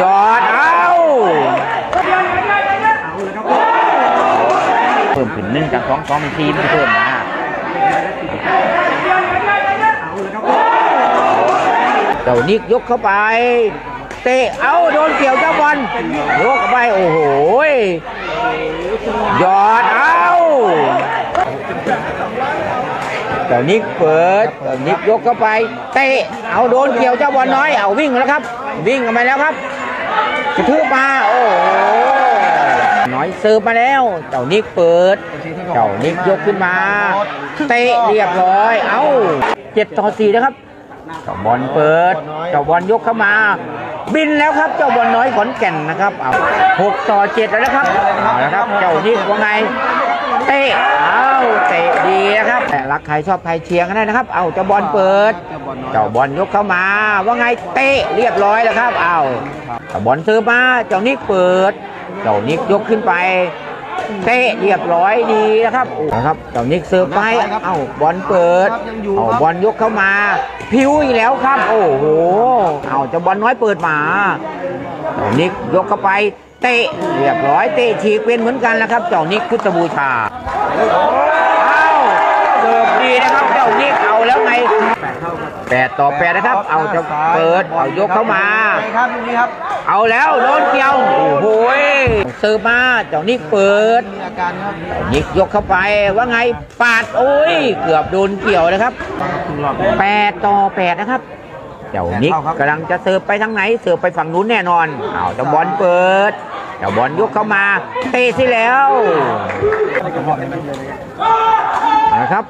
ยอดเอาเพิ่มขึ้นหนึ่งจากสองสองเป็นสี่มันเพิ่มมาเจ้านิกยกเข้าไป เตะเอาโดนเกี่ยวเจ้าบอลยกเข้าไปโอ้โหหยอดเอาเจ้านิกเปิดเจ้านิกยกเข้าไป เตะเอาโดนเกี่ยวเจ้าบอลน้อยเอาวิ่งแล้วครับ วิ่งกันไปแล้วครับกระทืบมาโอ้โหน้อยเสิร์ฟมาแล้ว เจ้านิกเปิด เจ้านิกยกขึ้นมา เตะเรียบร้อย เอ้าเจ็ดต่อสี่นะครับ เจ้าบอลเปิด เจ้าบอลยกเข้ามา บินแล้วครับ เจ้าบอลน้อยขอนแก่นนะครับเอาหกต่อเจ็ดแล้วนะครับเอาละครับ เจ้านิกว่าไง เตะ เอาเตะดีนะครับแต่รักใครชอบใครเชียร์กันได้นะครับ เอาเจ้าบอลเปิดเจ้าบอลยกเข้ามา ว่าไงเตะเรียบร้อยแล้วครับ เอาเจ้าบอลซื้อมาเจ้านิกเปิด เจ้านิกยกขึ้นไป เตะเรียบร้อยดีนะครับนะครับ เจ้านิกเสิร์ฟไป เอ้าบอลเปิด เอาบอลยกเข้ามา พิวอีกแล้วครับ โอ้โห เอาเจ้าบอลน้อยเปิดมาเจ้านิกยกเข้าไป เตะเรียบร้อยเตะฉีกเป็นเหมือนกันแล้วครับ เจ้านิกพุทธบูชาเอาเสิร์ฟดีนะครับ เจ้านิกเอาแล้วไง แปดต่อแปดนะครับ เอาจะเปิด เอายกเข้ามา ครับลูกนี้ครับ เอาแล้วโดนเกี่ยว โอ้โหเสิร์ฟมา เจ้านิกเปิดมีอาการครับยิกยกเข้าไป ว่าไง ปาด โอ้ย เกือบโดนเกี่ยวนะครับแปดต่อแปดนะครับ เจ้านิกกำลังจะเสิร์ฟไปทางไหน เสิร์ฟไปฝั่งนู้นแน่นอน เอาเจ้าบอลเปิดเจ้าบอลยกเข้ามา เตะสิแล้วนะครับ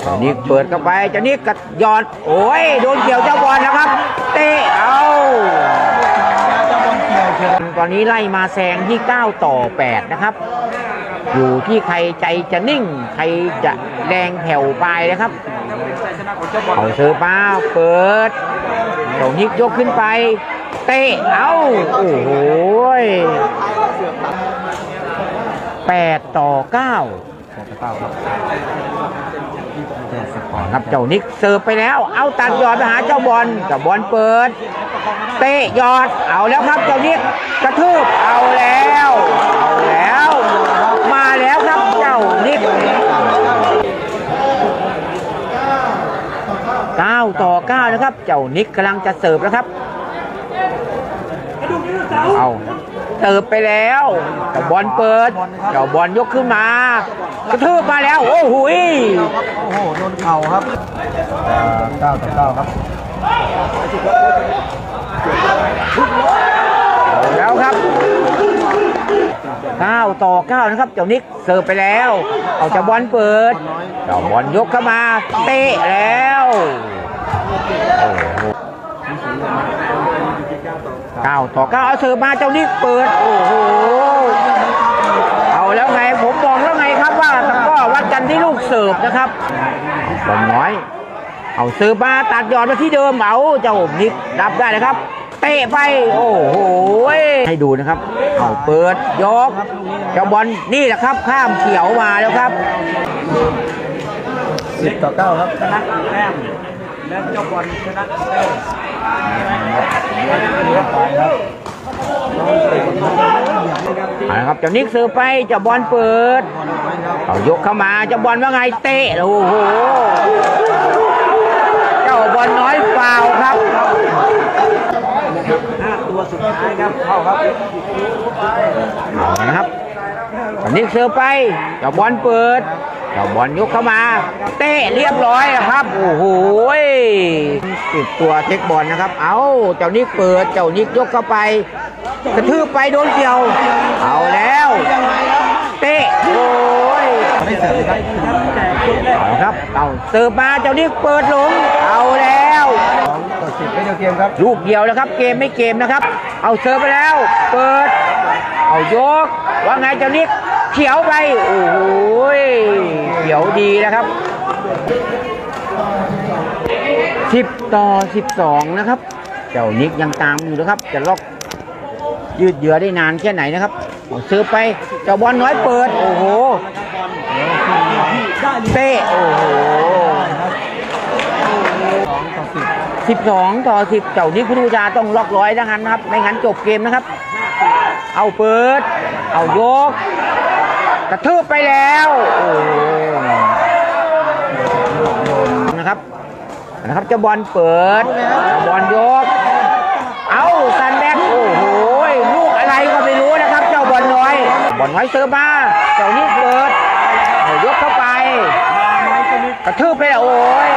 เจ้านิกเปิดเข้าไปเจ้านิกกระยอด โอ้ยโดนเกี่ยวเจ้าบอลนะครับ เตะเอาตอนนี้ไล่มาแซงที่ 9 ต่อ 8 นะครับ อยู่ที่ใครใจจะนิ่ง ใครจะแรงแผ่วไปนะครับเอาเซอร์ป้าเปิดเจ้านิกยกขึ้นไป เตะเอาโอ้โห8ต่อ9เก้าครับ ครับเจ้านิกเสิร์ฟไปแล้ว เอาตัดยอดไปหาเจ้าบอลเจ้าบอลเปิด เตะยอดเอาแล้วครับเจ้านิกกระทืบเอาแล้วเอาแล้ว มาแล้วครับเจ้านิกเก้าต่อเก้านะครับ เจ้านิกกำลังจะเสิร์ฟแล้วครับเอา เสิร์ฟไปแล้วเจ้าบอลเปิดเจ้าบอลยกขึ้นมา กระทืบมาแล้ว โอ้โหยโอ้โหโดนเข่าครับเก้าต่อเก้าครับเอาแล้วครับ9ต่อ9นะครับ เจ้านิกเสิร์ฟไปแล้ว เอาเจ้าบอลเปิดเจ้าบอลยกเข้ามาเตะแล้วโอ้โห เก้าต่อเก้าเอาเสิร์ฟมาเจ้านิกเปิด โอ้โห เอาแล้วไงผมบอกแล้วไงครับว่าตะกร้อวัดกันที่ลูกเสิร์ฟนะครับบอลน้อย เอาเสิร์ฟมาตัดยอดมาที่เดิมเอาเจ้านิกรับได้นะครับ เตะไป โอ้โห ให้ดูนะครับ เอาเปิดยกเจ้าบอลนี่แหละครับ ข้ามเขียวมาแล้วครับสิบต่อเก้าครับชนะแต้มแล้วเจ้าบอลชนะแต้ม เอาละครับเจ้านิกเสิร์ฟไปเจ้าบอลเปิดเอายกเข้ามาเจ้าบอลว่าไงเตะโอ้โหเจ้าบอลน้อยฟาวล์ครับห้าตัวสุดท้ายครับเข้าครับเอาละครับเจ้านิกเสิร์ฟไปเจ้าบอลเปิดเจ้าบอลยกเข้ามา เตะเรียบร้อยนะครับ โอ้โหติดตัวเทคบอลนะครับ เอาเจ้านิกเปิด เจ้านิกยกเข้าไป กระทืบไปโดนเกี่ยว เอาแล้ว เตะโอ้ยไม่เสร็จเลยครับเอาครับเอาเสิร์ฟมาเจ้านี่เปิดหลง เอาแล้วสองต่อสิบไม่เดียวเกมครับลูกเดียวแล้วครับ เกมไม่เกมนะครับ เอาเสิร์ฟไปแล้ว เปิด เอายก ว่าไงเจ้านิก เขียวไป โอ้โหยเขียวดีนะครับ 10 ต่อ 12 นะครับ เจ้านิกยังตามอยู่นะครับ จะล็อกยืดเยื้อได้นานแค่ไหนนะครับเอาเสิร์ฟไป เจ้าบอลน้อยเปิด โอ้โหเตะโอ้โหสองต่อสิบ12ต่อ10เจ้านิกพุทธบูชาต้องล็อกร้อยดังนั้นนะครับ ไม่งั้นจบเกมนะครับ เอาเปิด เอายก กระทืบไปแล้วโอ้นะครับนะครับเจะบอลเปิดเจ้าบอลยก เอาซันแบ็กโอ้โหลูกอะไรก็ไม่รู้นะครับ เจ้าบอลน้อย บอลน้อยเซอร์มาเจ้านี้เปิดยกเข้าไป กระทืบไปแล้วโอ้ย